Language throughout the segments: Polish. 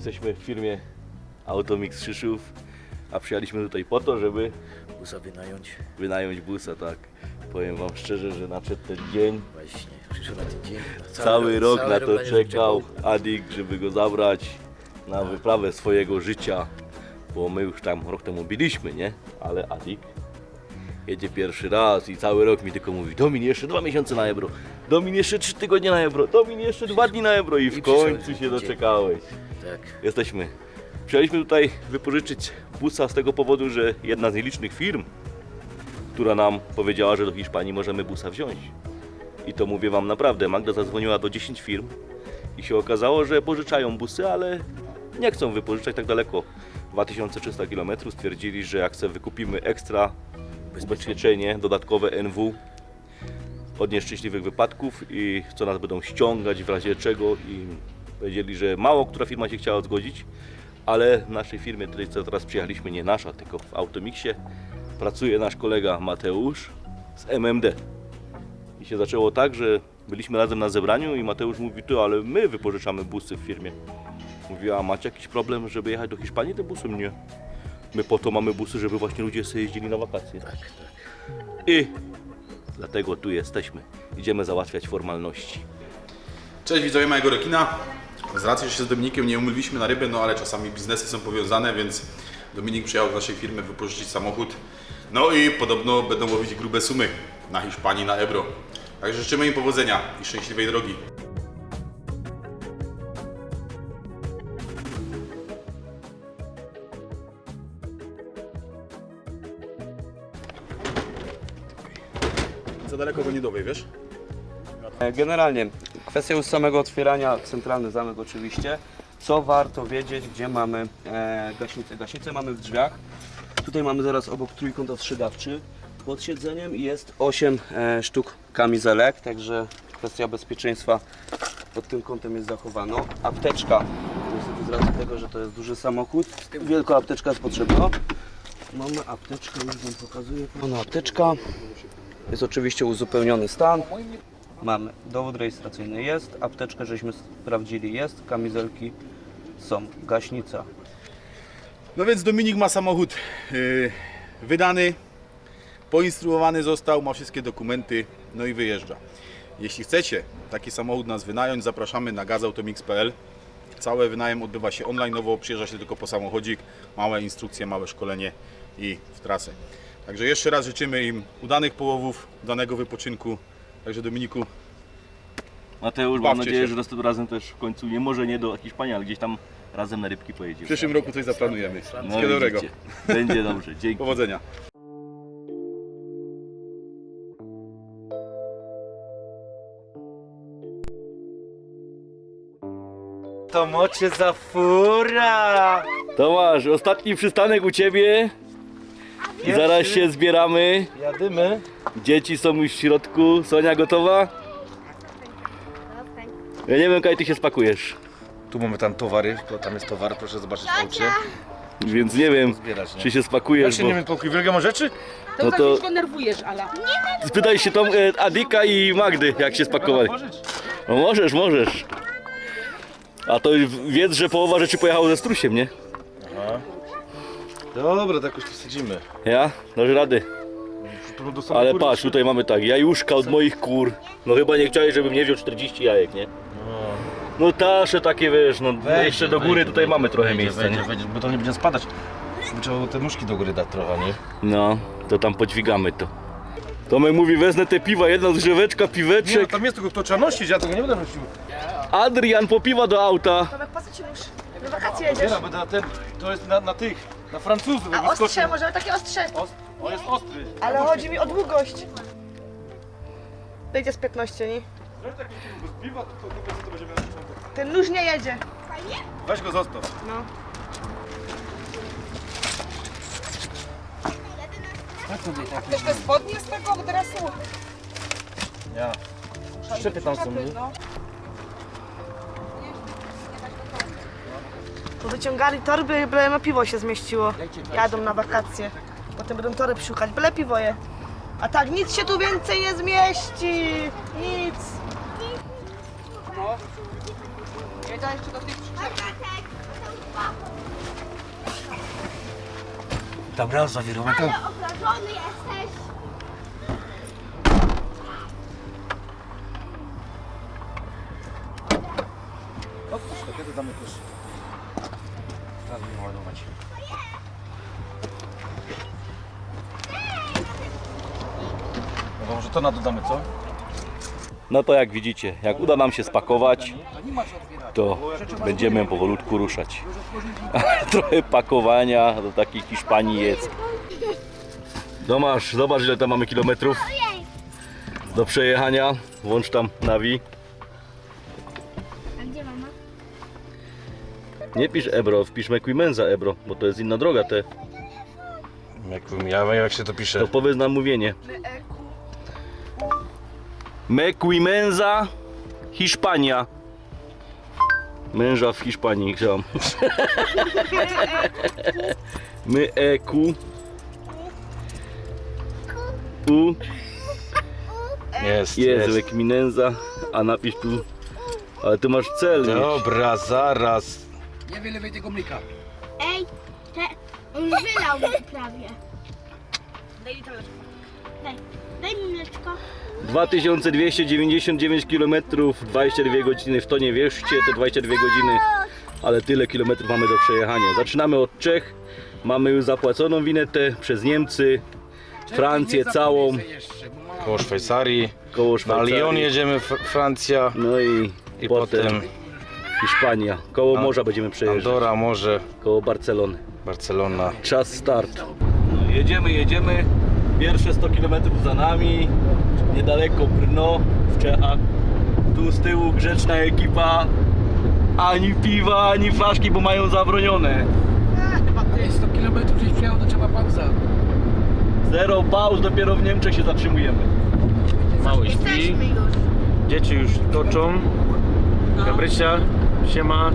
Jesteśmy w firmie Automix Krzyszów, a przyjechaliśmy tutaj po to, żeby Busa wynająć. wynająć busa, tak. Powiem wam szczerze, że nadszedł ten dzień. Właśnie, przyszedł na ten dzień. Cały, rok cały na to będzie czekał Adik, żeby go zabrać na wyprawę swojego życia. Bo my już tam rok temu byliśmy, nie? Ale Adik jedzie pierwszy raz i cały rok mi tylko mówi Domin jeszcze dwa miesiące na Ebro, Domin jeszcze trzy tygodnie na Ebro, Domin jeszcze dwa dni na Ebro i w końcu się doczekałeś. Tak. Jesteśmy. Przyjechaliśmy tutaj wypożyczyć busa z tego powodu, że jedna z nielicznych firm, która nam powiedziała, że do Hiszpanii możemy busa wziąć. I to mówię Wam naprawdę, Magda zadzwoniła do 10 firm i się okazało, że pożyczają busy, ale nie chcą wypożyczać tak daleko. 2300 km stwierdzili, że jak sobie wykupimy ekstra ubezpieczenie dodatkowe NW od nieszczęśliwych wypadków i co nas będą ściągać w razie czego i powiedzieli, że mało która firma się chciała zgodzić, ale w naszej firmie, tutaj co teraz przyjechaliśmy, nie nasza, tylko w Automixie, pracuje nasz kolega Mateusz z MMD. I się zaczęło tak, że byliśmy razem na zebraniu i Mateusz mówi, ty, ale my wypożyczamy busy w firmie. Mówi, a macie jakiś problem, żeby jechać do Hiszpanii tym busem? Nie. My po to mamy busy, żeby właśnie ludzie sobie jeździli na wakacje. Tak, tak. I dlatego tu jesteśmy. Idziemy załatwiać formalności. Cześć widzowie mojego rekina. Z racji, że się z Dominikiem nie umówiliśmy na rybę, no ale czasami biznesy są powiązane, więc Dominik przyjechał z naszej firmy wypożyczyć samochód. No i podobno będą łowić grube sumy na Hiszpanii, na Ebro. Także życzymy im powodzenia i szczęśliwej drogi. Za daleko go nie wiesz? E, Generalnie kwestia już samego otwierania, centralny zamek oczywiście. Co warto wiedzieć, gdzie mamy e, gaśnicę? Gaśnicę mamy w drzwiach. Tutaj mamy zaraz obok trójkąt ostrzegawczy. Pod siedzeniem jest 8 e, sztuk kamizelek, także kwestia bezpieczeństwa pod tym kątem jest zachowana. Apteczka, niestety z racji tego, że to jest duży samochód, wielka apteczka jest potrzebna. Mamy apteczkę, już Wam pokazuję. Mamy apteczka. Jest oczywiście uzupełniony stan. Mamy dowód rejestracyjny jest, apteczkę żeśmy sprawdzili jest, kamizelki są, gaśnica. No więc Dominik ma samochód yy, wydany, poinstruowany został, ma wszystkie dokumenty, no i wyjeżdża. Jeśli chcecie taki samochód nas wynająć, zapraszamy na gazautomix.pl. Cały wynajem odbywa się online'owo, przyjeżdża się tylko po samochodzik, małe instrukcje, małe szkolenie i w trasę. Także jeszcze raz życzymy im udanych połowów, udanego wypoczynku. Także Dominiku, Mateusz, mam Bawcie nadzieję, się. że następnym razem też w końcu, nie może nie do Hiszpanii, ale gdzieś tam razem na rybki w pojedziemy. przyszłym roku coś zaplanujemy. No Wszystkiego dobrego. widzicie. Będzie dobrze, dzięki. Powodzenia. To mocie za fura! Tomasz, ostatni przystanek u Ciebie. I zaraz się zbieramy. Jadymy. Dzieci są już w środku. Sonia gotowa? Ja nie wiem, kiedy Ty się spakujesz. Tu mamy tam towary, to tam jest towar, proszę zobaczyć w aucie. Więc nie wiem, Zbierać, nie? czy się Jak spakujesz, się bo... nie wiem, pokój wielkiego rzeczy? To No tak to- już go nerwujesz, Ala. Spytaj się Tom, e, Adika i Magdy, jak się spakowali. No możesz, możesz. A to wiedz, że połowa rzeczy pojechało ze strusiem, nie? Dobra, tak już tu wsadzimy. Ja? Dasz rady. Ale patrz, tutaj mamy tak, jajuszka od moich kur. No chyba nie chciałeś, żebym nie wziął 40 jajek, nie? No tasze takie, wiesz, no Wejdzie, jeszcze do góry wejdzie, tutaj mamy trochę wejdzie, miejsca, wejdzie, nie? wejdzie, bo to nie będzie spadać. By Trzeba było te nóżki do góry dać trochę, nie? No, to tam podźwigamy to. Tomek mówi, wezmę te piwa, jedna zgrzeweczka, Nie, no piweczek. tam jest tylko to trzeba nosić, ja tego nie będę nosił. Adrian po piwa do auta. Tomek, po co ci nóż? Na wakacje jedziesz. Nie, będę na ten, to jest na, na tych, na Francuzów. A jak ostrze, możemy takie ostrze. Ost- On jest ostry. Ale chodzi mi o długość. Wyjdzie z 15, nie? Weź taki bez piwa, to, to, to, to będziemy na początek. Ten nóż nie jedzie. Weź go zostaw. No. Też te spodnie z tego dresu? Ja. Szczepy tam są, nie? No. To wyciągali torby, byle na piwo się zmieściło. Jadą na wakacje. Potem będą torby szukać, byle piwo je. A tak, nic się tu więcej nie zmieści. Nic. No. Jedę jeszcze do tych przyczep. Dobra, zawirować to. Obrażony jesteś! Otwórz to, kiedy damy też. No może to na dodamy, co? No to jak widzicie, jak uda nam się spakować, to będziemy powolutku ruszać. Trochę pakowania do takiej Hiszpanii jest. Tomasz, zobacz ile tam mamy kilometrów do przejechania. Włącz tam nawi. A gdzie mama? Nie pisz Ebro, wpisz Mequimenza Ebro, bo to jest inna droga te. Jak, ja wiem jak się to pisze. To powiedz nam mówienie. Mequimenza Hiszpania. Męża w Hiszpanii chciałam. My EQ U Jest, jest jest. Mequimenza, a napisz tu. Ale ty masz cel. Dobra, zaraz. Ej, te, on wylał mi prawie. Daj mi to. Daj, daj mi mleczko. 2299 km, 22 godziny w to nie wierzcie, te 22 godziny, ale tyle kilometrów mamy do przejechania. Zaczynamy od Czech, mamy już zapłaconą winetę przez Niemcy, Francję całą, Koło Szwajcarii. koło Na Szwajcarii. Lyon jedziemy, Francja. No i, I potem, potem Hiszpania. Koło A- morza będziemy przejeżdżać, Andora, morze, koło Barcelony. Barcelona. Czas start. No, jedziemy, jedziemy. Pierwsze 100 km za nami. Niedaleko Brno w Czechach. Tu z tyłu grzeczna ekipa. Ani piwa, ani flaszki, bo mają zabronione. 100 km gdzieś przyjechał, to trzeba pauza. Zero pauz, dopiero w Niemczech się zatrzymujemy. Mały śpi, Jesteśmy już. dzieci już toczą. Gabrysia, siema.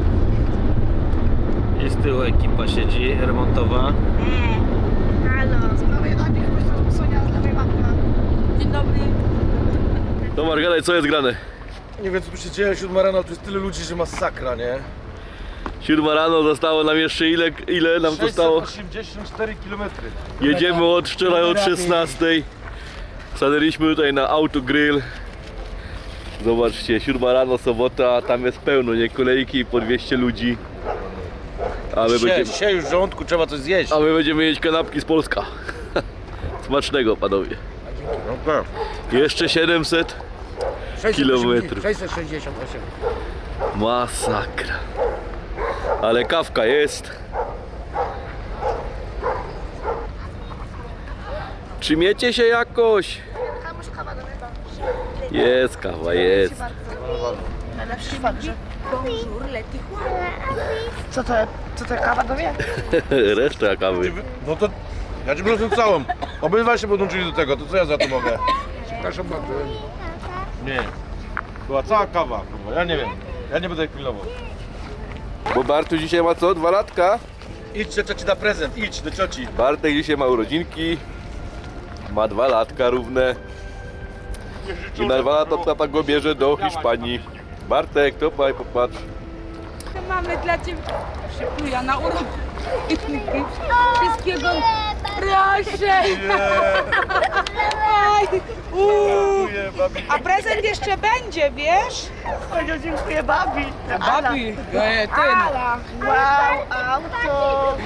I z tyłu ekipa siedzi remontowa. Eee, halo. Z prawej Abi, chyba Sonia, z lewej matka. Dzień dobry. Tomasz, gadaj, co jest grane? Nie wiem co tu się dzieje, siódma rano, tu jest tyle ludzi, że masakra, nie? Siódma rano, zostało nam jeszcze ile, ile nam zostało? 684 km. Jedziemy od wczoraj od 16. Stanęliśmy tutaj na autogrill. Zobaczcie, siódma rano, sobota, tam jest pełno, nie kolejki, po 200 ludzi. A my, Dzisiaj, będziemy, dzisiaj już w żołądku trzeba coś zjeść. a my będziemy jeść kanapki z Polska. Smacznego, panowie. No tak. Jeszcze 700 kilometrów. 668. Masakra. Ale kawka jest. Trzymiecie się jakoś? Kamuś kawa do nieba. Jest kawa, jest. Co to, co to kawa do mnie? Reszta kawy. No to ja ci proszę całą. Obydwaj się podłączyli do tego, to co ja za to mogę? Przepraszam bardzo. Nie. Była cała kawa, kurwa, ja nie wiem. Ja nie będę pilnował. Bo Bartu dzisiaj ma co? Dwa latka? Idź, ciocia ci da prezent, idź do cioci. Bartek dzisiaj ma urodzinki. Ma dwa latka równe. I na dwa lata tata go bierze do Hiszpanii. Bartek, to paj, popatrz. Mamy dla Ciebie przypluja na urodziny. Wszystkiego proszę. Uuu. A prezent jeszcze będzie, wiesz? Powiedział, dziękuję babi. Babi, e, ty no. Ala. Wow, auto.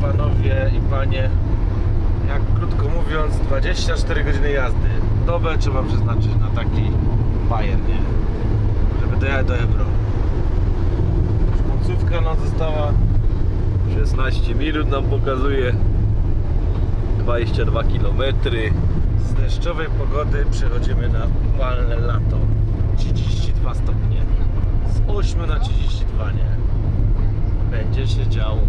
Panowie i panie, jak krótko mówiąc, 24 godziny jazdy. Dobę trzeba przeznaczyć na taki bajer, nie? Żeby dojechać do Ebro. Końcówka nam została 16 minut nam pokazuje. 22 km. z deszczowej pogody przechodzimy na upalne lato. 32 stopnie. Z 8 na 32, nie? Będzie się działo.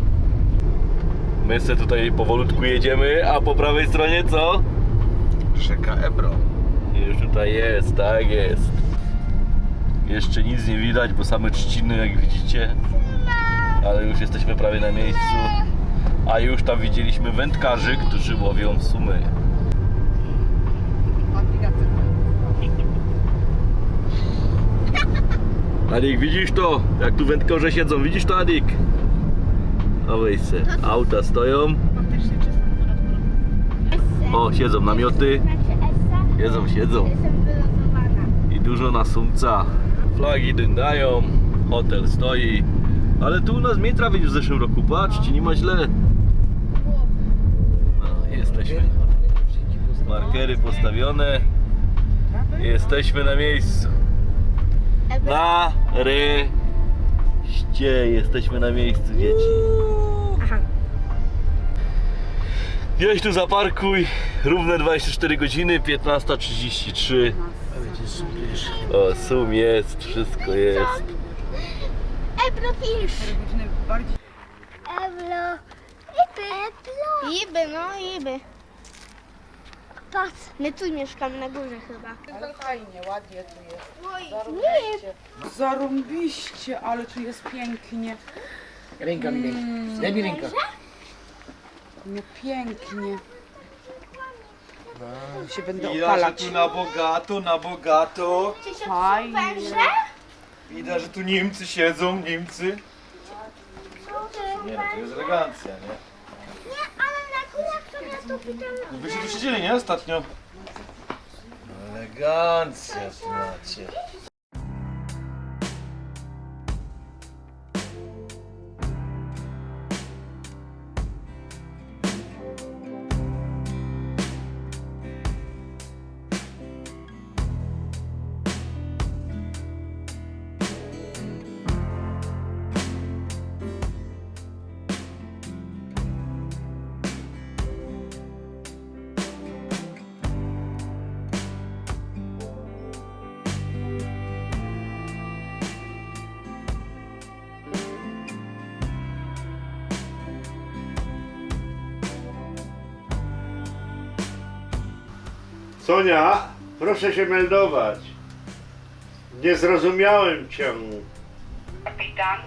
My se tutaj powolutku jedziemy, a po prawej stronie co? Rzeka Ebro. Już tutaj jest, tak jest. Jeszcze nic nie widać, bo same trzciny jak widzicie ale już jesteśmy prawie na miejscu. A już tam widzieliśmy wędkarzy, którzy łowią sumy. Adik, widzisz to? Jak tu wędkarze siedzą, widzisz to Adik? A wejście. Auta stoją. O, siedzą namioty. Siedzą, siedzą. I dużo na sumca. Flagi dyndają, hotel stoi. Ale tu u nas mniej trawy niż w zeszłym roku. Patrzcie, nie ma źle. No, jesteśmy. Markery postawione. Jesteśmy na miejscu. Na ryście jesteśmy na miejscu, dzieci. Gdzieś tu zaparkuj. Równe 24 godziny, 15.33. O, sum jest, wszystko jest. Ebro fish. Ebro. Ebro. Iby, no iby. Patrz, my tu mieszkamy na górze chyba. Ale fajnie, ładnie tu jest. Nie, Zarąbiście, ale tu jest pięknie. Ręka mi ręka. Daj mi ręka. No pięknie. Się będę opalać. na bogato, na bogato. czy się Fajnie. Widać, że tu Niemcy siedzą, Niemcy. Nie, no to jest elegancja, nie? Nie, ale na górach to ja tu pytam. No Wy się tu siedzieli, nie? Ostatnio. Elegancja tu macie. Sonia, proszę się meldować. Nie zrozumiałem cię. Kapitan,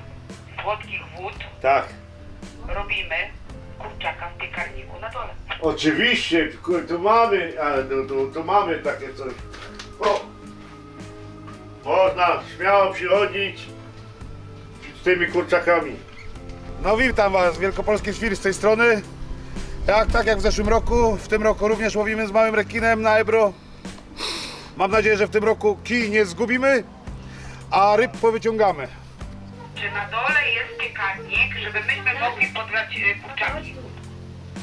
słodkich wód Tak, robimy kurczaka w piekarniku na dole. oczywiście, ku- tu mamy, ale tu, tu, tu mamy takie coś. O, można śmiało przychodzić z tymi kurczakami. No witam Was, Wielkopolski Świr z tej strony. Jak, tak jak w zeszłym roku, w tym roku również łowimy z małym rekinem na Ebro. Mam nadzieję, że w tym roku kij nie zgubimy, a ryb powyciągamy. Czy na dole jest piekarnik, żeby myśmy mogli podgrać e, kurczaki?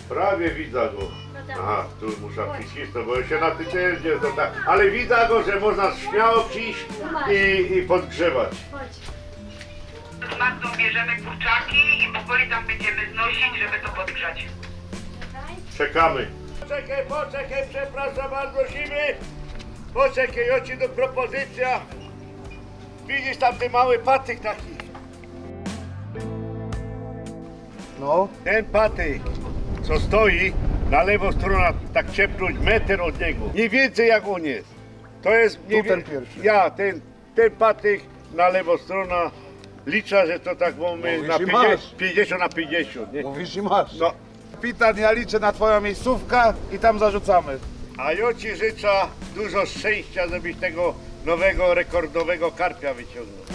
Prawie widzę go. Aha, tu muszę przycisnąć, bo się na tydzień to tak. Ale widzę go, że można śmiało przyjść i, i podgrzewać. Z Magdą bierzemy kurczaki i powoli tam będziemy znosić, żeby to podgrzać. Czekamy. Poczekaj, poczekaj, przepraszam bardzo, Zimy. Poczekaj, ja ci do propozycja. Widzisz tam ten mały patyk taki? No. Ten patyk, co stoi na lewą stronę, tak ciepnąć metr od niego. Nie więcej jak on jest. To jest Tu ten pierwszy. Ja, ten, ten patyk na lewą stronę. Liczę, że to tak mamy Mówisz na i 50, masz. 50 na 50. Nie? Mówisz i masz. No. Kapitan, ja liczę na Twoją miejscówkę i tam zarzucamy. A ja Ci życzę dużo szczęścia, żebyś tego nowego, rekordowego karpia wyciągnął.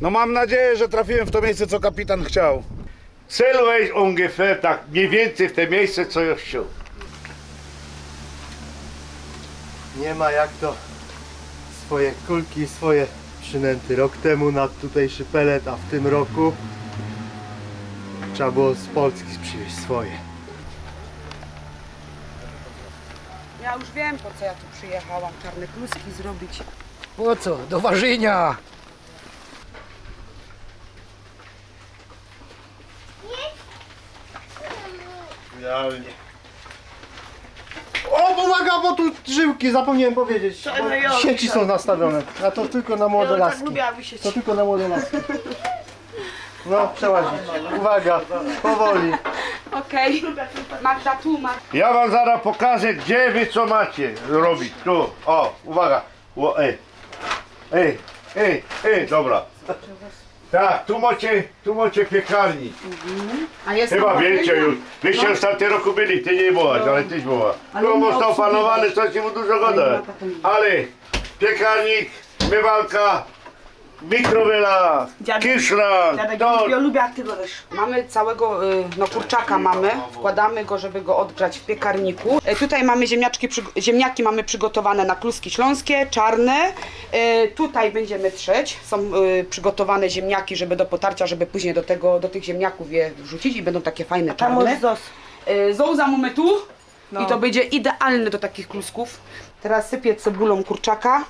No mam nadzieję, że trafiłem w to miejsce, co kapitan chciał. Celujesz ungefähr tak mniej więcej w te miejsce, co ja chciał. Nie ma jak to swoje kulki, swoje przynęty. Rok temu na tutejszy pelet, a w tym roku trzeba było z Polski przywieźć swoje. Ja już wiem, po co ja tu przyjechałam. Czarne kluski zrobić. Po co? Do ważenia! Idealnie. O, pomaga, bo tu żyłki, zapomniałem powiedzieć. Sieci są nastawione, a to tylko na młode Ja tak laski. To tylko na młode laski. No, przełazić. Uwaga, powoli. Okej. Magda tłumacz. Ja wam zaraz pokażę, gdzie wy co macie robić. Tu, o, uwaga. O, ej, ej, ej, ej, dobra. Tak, tu macie, tu macie piekarnik. A jest Chyba tam wiecie patelnia? już. Wyście No. w tamtym roku byli, ty nie byłaś, ale tyś była. Ale Tu nie mocno obsługiwać. opanowane, co ci mu dużo gada. Ale piekarnik, mywanka, mikrowela, Dziadek- kiszlan, Dziadek, to... ja lubię jak ty robisz. Mamy całego, y, no kurczaka mamy, wkładamy go, żeby go odgrzać w piekarniku. E, Tutaj mamy ziemniaczki, przyg- ziemniaki mamy przygotowane na kluski śląskie, czarne. E, Tutaj będziemy trzeć, są y, przygotowane ziemniaki, żeby do potarcia, żeby później do tego, do tych ziemniaków je wrzucić i będą takie fajne czarne. zos. E, Zołza mamy tu No. i to będzie idealne do takich klusków. Teraz sypię cebulą kurczaka.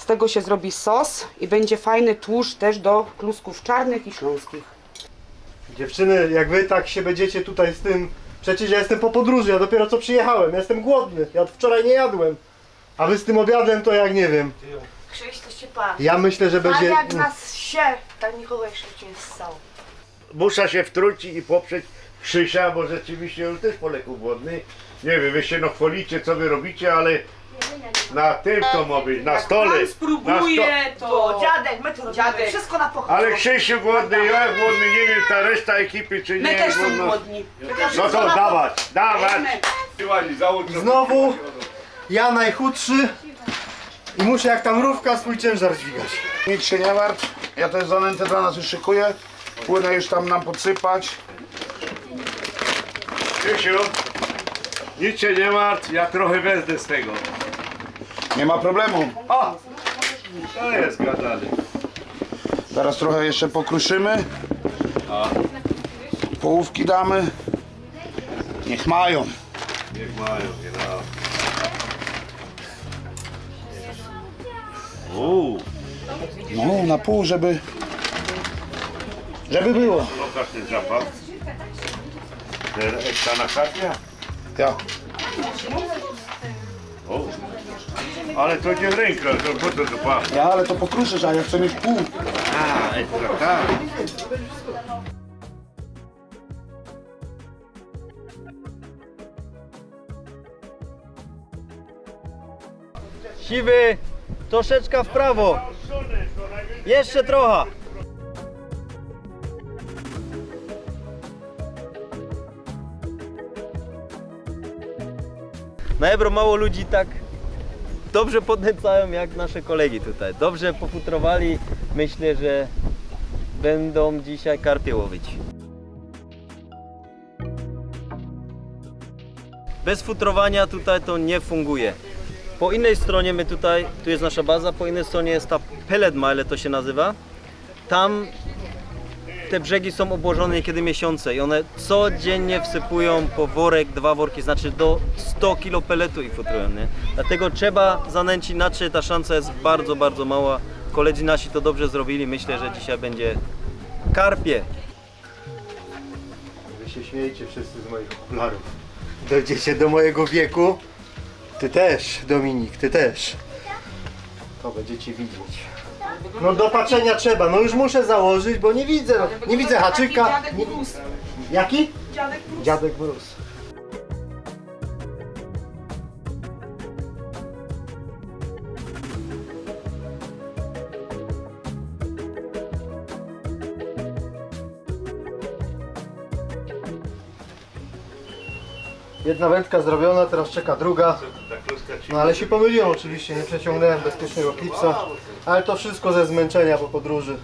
Z tego się zrobi sos i będzie fajny tłuszcz też do klusków czarnych i śląskich. Dziewczyny, jak wy tak się będziecie tutaj z tym... Przecież ja jestem po podróży, ja dopiero co przyjechałem, ja jestem głodny, ja wczoraj nie jadłem. A wy z tym obiadem to jak nie wiem. Krzyś to się pa. Ja myślę, że A będzie... jak nas się, tak nikogo jeszcze nie ssał. Muszę się wtrącić i poprzeć Krzysia, bo rzeczywiście już też poległ głodny. Nie wiem, wy się no chwalicie, co wy robicie, ale na tym to ma być, na stole. Pan Na spróbuje, To to... dziadek, my to robimy. Dziadek. Wszystko na pochód. Ale Krzysiu głodny, ja głodny, nie wiem, ta reszta ekipy czy nie My też są głodna. głodni. No to dawać, dawać. Znowu ja najchudszy i muszę jak ta mrówka swój ciężar dźwigać. Nic się nie martw, ja też zanętę dla nas już szykuję. Płynę już tam nam podsypać. Krzysiu, nic się nie martw, ja trochę wezmę z tego. Nie ma problemu. O! To jest gadany. Teraz trochę jeszcze pokruszymy. Połówki damy. Niech mają. Niech mają, genau. Uuu, No, na pół, żeby... Żeby było. pokaż ten zapach. Ten ekstra na karpia? Ja. O. Ale to nie ręka, to to pachnie? Ja, ale to pokruszysz, a ja chcę mieć pół. A, ekstra, tak. Siwy, troszeczkę w prawo. Jeszcze trochę. Na Ebro mało ludzi tak dobrze podnęcają jak nasze kolegi tutaj. Dobrze pofutrowali. Myślę, że będą dzisiaj karpie łowić. Bez futrowania tutaj to nie funguje. Po innej stronie my tutaj, tu jest nasza baza, po innej stronie jest ta pellet mile to się nazywa. Tam te brzegi są obłożone niekiedy miesiące i one codziennie wsypują po worek, dwa worki, znaczy do 100 kg peletu i futrują, nie? Dlatego trzeba zanęcić, inaczej ta szansa jest bardzo, bardzo mała. Koledzy nasi to dobrze zrobili, myślę, że dzisiaj będzie karpie. Wy się śmiejecie wszyscy z moich okularów. Dojdziecie do mojego wieku. Ty też, Dominik, ty też. To będziecie widzieć. No do patrzenia trzeba, no już muszę założyć, bo nie widzę, no. nie widzę haczyka. Dziadek Nie... Brus. Jaki? Dziadek Brus. Dziadek Brus. Jedna wędka zrobiona, teraz czeka druga. No ale się pomyliłem oczywiście, nie przeciągnąłem bezpiecznego klipsa. Ale to wszystko ze zmęczenia po podróży.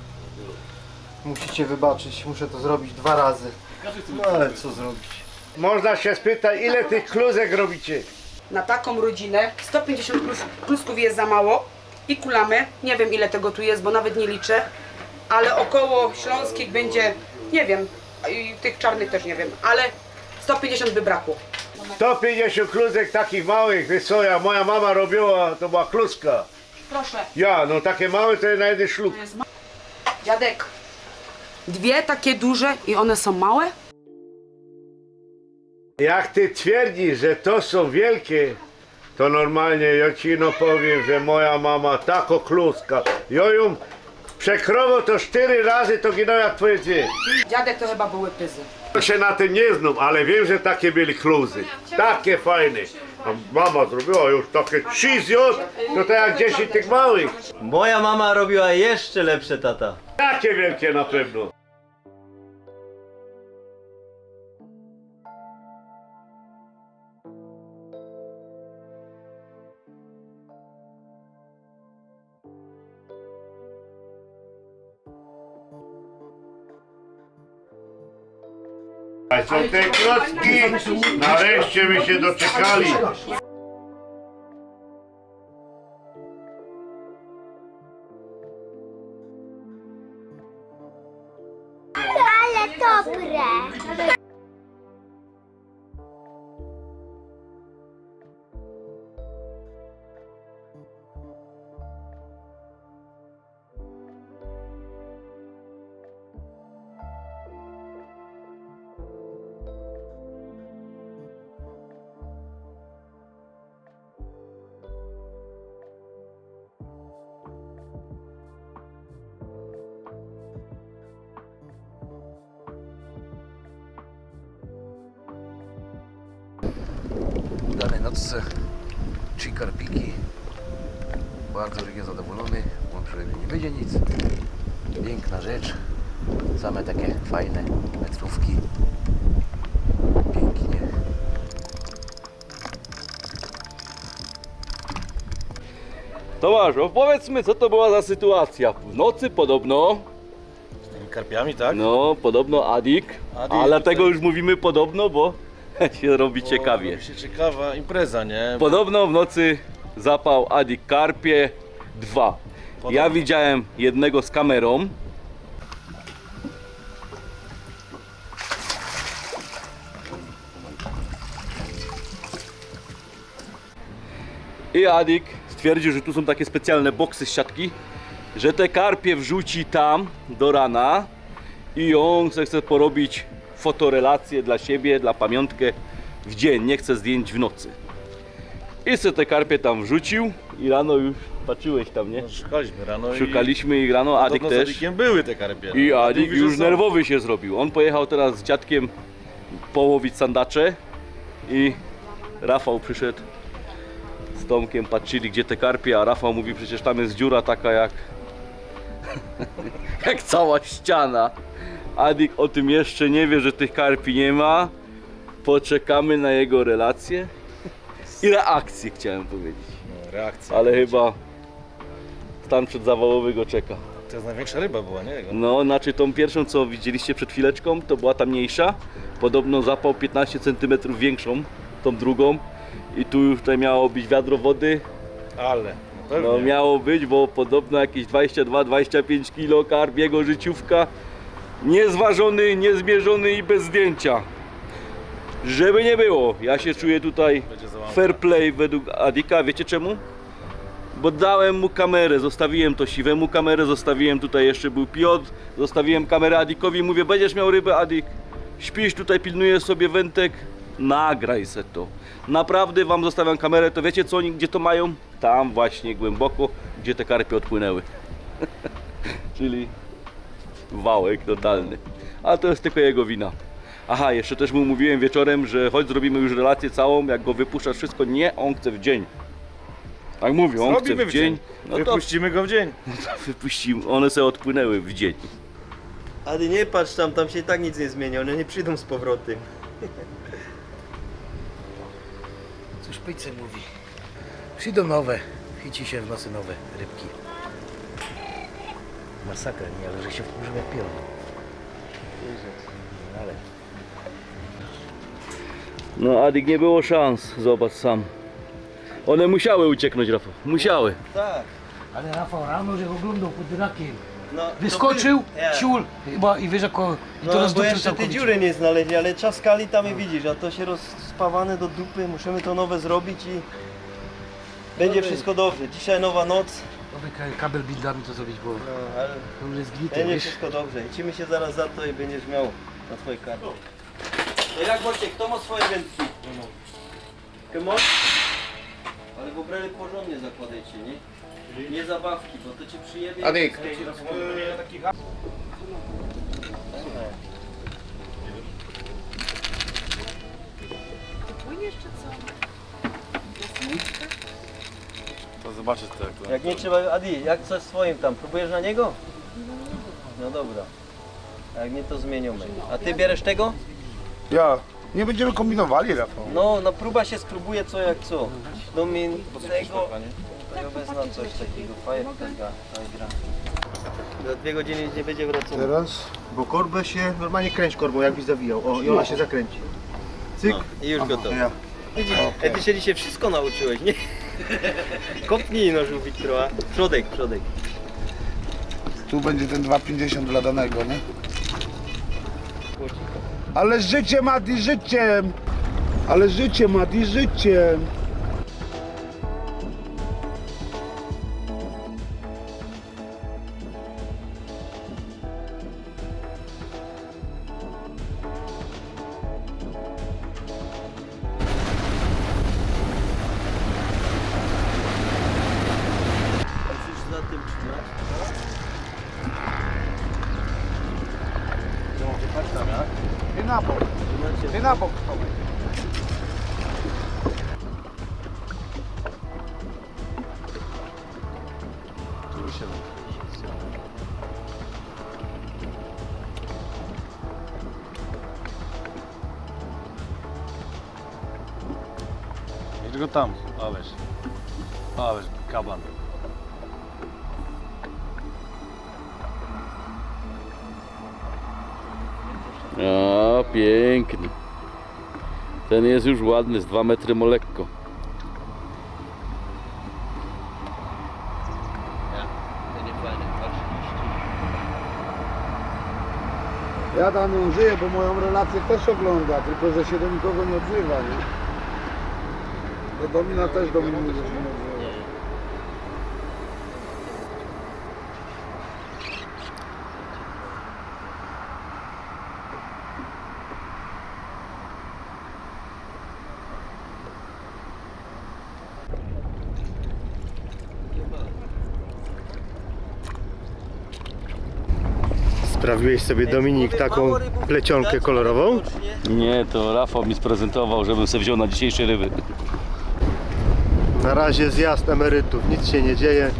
Musicie wybaczyć, muszę to zrobić dwa razy. No ale co zrobić? Można się spytać, ile tych kluzek robicie? Na taką rodzinę 150 klus, klusków jest za mało i kulamy. Nie wiem ile tego tu jest, bo nawet nie liczę. Ale około śląskich będzie, nie wiem, i tych czarnych też nie wiem, ale 150 by brakło. 150 kluzek takich małych, wiesz co, ja, moja mama robiła, to była kluska. Proszę. Ja, no takie małe to jest na jeden szluk. To jest ma- Dziadek, dwie takie duże i one są małe? Jak ty twierdzisz, że to są wielkie, to normalnie ja ci no powiem, że moja mama tako kluska. Ja ją przekrowo to cztery razy to ginął jak twoje dwie. Dziadek to chyba były pyzy. Ja się na tym nie znam, ale wiem, że takie byli kluzy. Takie fajne. A mama zrobiła już takie trzy zjot, to tak jak 10 tych małych. Moja mama robiła jeszcze lepsze tata. Jak Jakie wielkie na pewno. A są te klocki, nareszcie my się doczekali. Udanej nocce, trzy karpiki. Bardzo Rygie zadowolony, łączy ryby nie będzie nic. Piękna rzecz. Same takie fajne metrówki. Pięknie. Tomasz, opowiedzmy, co to była za sytuacja. W nocy podobno, Z tymi karpiami, tak? no, podobno Adik, Adik ale tutaj- dlatego już mówimy podobno, bo się robi Bo ciekawie. robi się ciekawa impreza, nie? Podobno w nocy zapał Adik karpie dwa. Ja widziałem jednego z kamerą. I Adik stwierdził, że tu są takie specjalne boksy z siatki, że te karpie wrzuci tam do rana i on chce, chce porobić fotorelację dla siebie, dla pamiątkę w dzień, nie chce zdjęć w nocy. I se te karpie tam wrzucił i rano już patrzyłeś tam, nie? No, szukaliśmy rano i... Szukaliśmy ich rano, Adik Podobno z też. Adikiem były te karpie. I no. Adik Mówi, że już są. nerwowy się zrobił. On pojechał teraz z dziadkiem połowić sandacze i Rafał przyszedł z Tomkiem, patrzyli gdzie te karpie, a Rafał mówi przecież tam jest dziura taka jak jak cała ściana. Adik o tym jeszcze nie wie, że tych karpi nie ma. Poczekamy na jego relację i reakcję chciałem powiedzieć. No, reakcja. Ale chyba stan przedzawałowy go czeka. To jest największa ryba była, nie? Jego. No, znaczy tą pierwszą, co widzieliście przed chwileczką, to była ta mniejsza. Podobno zapał 15 cm większą, tą drugą. I tu już tutaj miało być wiadro wody. Ale, pewnie. No miało być, bo podobno jakieś 22-25 kg karp, jego życiówka. Niezważony, niezmierzony i bez zdjęcia. Żeby nie było, ja się czuję tutaj fair play według Adika. Wiecie czemu? Bo dałem mu kamerę, zostawiłem to siwemu kamerę, zostawiłem tutaj jeszcze był Piotr, zostawiłem kamerę Adikowi, mówię, będziesz miał rybę Adik, śpisz tutaj, pilnujesz sobie wętek, nagraj se to. Naprawdę wam zostawiam kamerę, to wiecie co oni, gdzie to mają? Tam właśnie głęboko, gdzie te karpie odpłynęły. Czyli wałek totalny. A to jest tylko jego wina. Aha, jeszcze też mu mówiłem wieczorem, że chodź zrobimy już relację całą, jak go wypuszczasz wszystko. Nie, on chce w dzień. Tak mówił, on chce w dzień. No to Wypuścimy go w dzień. wypuścił, one sobie odpłynęły w dzień. Ale nie patrz tam, tam się i tak nic nie zmienia, one nie przyjdą z powrotem. Cóż Pyjce mówi? Przyjdą nowe, chyci się w nocy nowe rybki. Masakra, nie, ale że się wkurzył jak pion. No, Ale No Adik nie było szans, zobacz sam. One musiały ucieknąć, Rafał. Musiały. Tak. Ale Rafał rano, że oglądał pod rakiem. No, Wyskoczył, to by- ciul, chyba i wiesz jak o- i to No bo rozdupił jeszcze całkowicie. dziury nie znaleźli, ale czaskali tam i widzisz, a to się rozspawane do dupy, musimy to nowe zrobić i będzie wszystko dobrze. Dzisiaj nowa noc, Kabel bindami to zrobić, bo no, ale już jest gnity, będzie wiesz. wszystko dobrze. Lecimy się zaraz za to i będziesz miał na twoje karty. To jak Wojciech, kto ma swoje wędki? Kemo? Ale w obrębie porządnie zakładajcie, nie? Nie zabawki, bo to cię przyjebie. Adik. To zobaczysz to jak to. Jak nie trzeba, Adi, jak coś swoim tam, próbujesz na niego? No dobra. A jak nie to zmieniamy. A ty bierzesz tego? Ja. Nie będziemy kombinowali, Rafał. No, no próba się spróbuje co jak co. Domin tego... To ja wezmę coś takiego. Fajerka, gra. Za dwie godziny nie będzie wracał. Teraz? Bo korbę się normalnie kręć korbą, jakbyś zawijał. O, i ona się zakręci. Cyk. No, I już gotowe. Ja. Widzisz, Ej, ty się dzisiaj wszystko nauczyłeś, nie? Kopnij no żółwik trochę. Przodek, przodek. Tu będzie ten 2,50 dla danego, nie? Ale życie, Mati, życiem! Ale życie, Mati, życiem! Ten jest już ładny, z 2 metry mu lekko. Ja tam ją żyję, bo moją relację też ogląda, tylko że się do nikogo nie odzywa, nie? Do Domina też do mnie nie odzywa. Sprawiłeś sobie Dominik taką plecionkę kolorową? Nie, to Rafał mi sprezentował, żebym sobie wziął na dzisiejsze ryby. Na razie zjazd emerytów, nic się nie dzieje.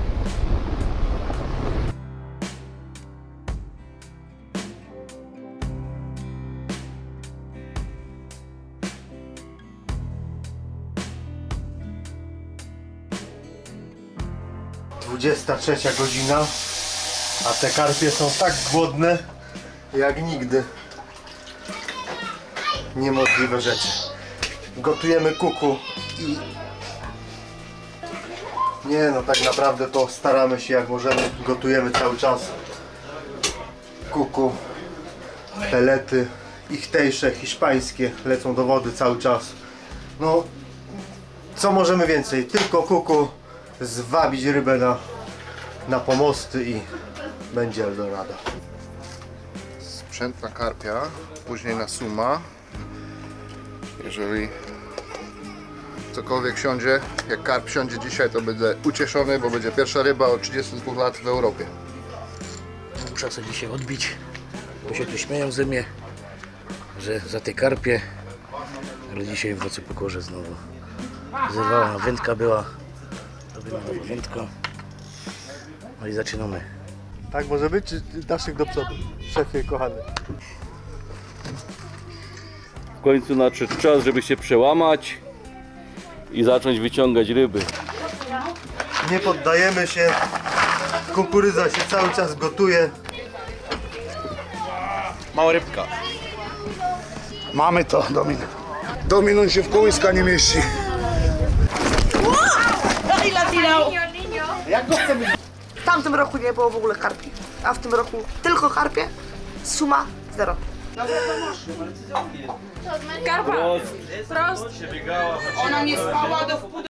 Dwudziesta trzecia godzina, a te karpie są tak głodne jak nigdy. Niemożliwe rzeczy. Gotujemy kuku i nie no, tak naprawdę to staramy się jak możemy, gotujemy cały czas kuku, pelety, ich tejsze, hiszpańskie lecą do wody cały czas. No, co możemy więcej? Tylko kuku, zwabić rybę na, na pomosty i będzie Eldorado. sprzęt na karpia, później na suma. Jeżeli cokolwiek siądzie, jak karp siądzie dzisiaj, to będę ucieszony, bo będzie pierwsza ryba od 32 lat w Europie. Muszę sobie dzisiaj odbić, bo się tu śmieją ze mnie, że za te karpie, ale dzisiaj w nocy pokorze znowu. Zerwała wędka była, robimy nową wędkę. No i zaczynamy. Tak może być, czy dasz ich do przodu? Szefie kochany. W końcu nadszedł czas, żeby się przełamać i zacząć wyciągać ryby. Nie poddajemy się. Kukurydza się cały czas gotuje. Mała rybka. Mamy to, Domin. Domin, on się w kołyska nie mieści. No. Jak go chcemy? W tamtym roku nie było w ogóle karpi, a w tym roku tylko karpie, suma zero. Karpa! Prost! Ona nie spała do wpół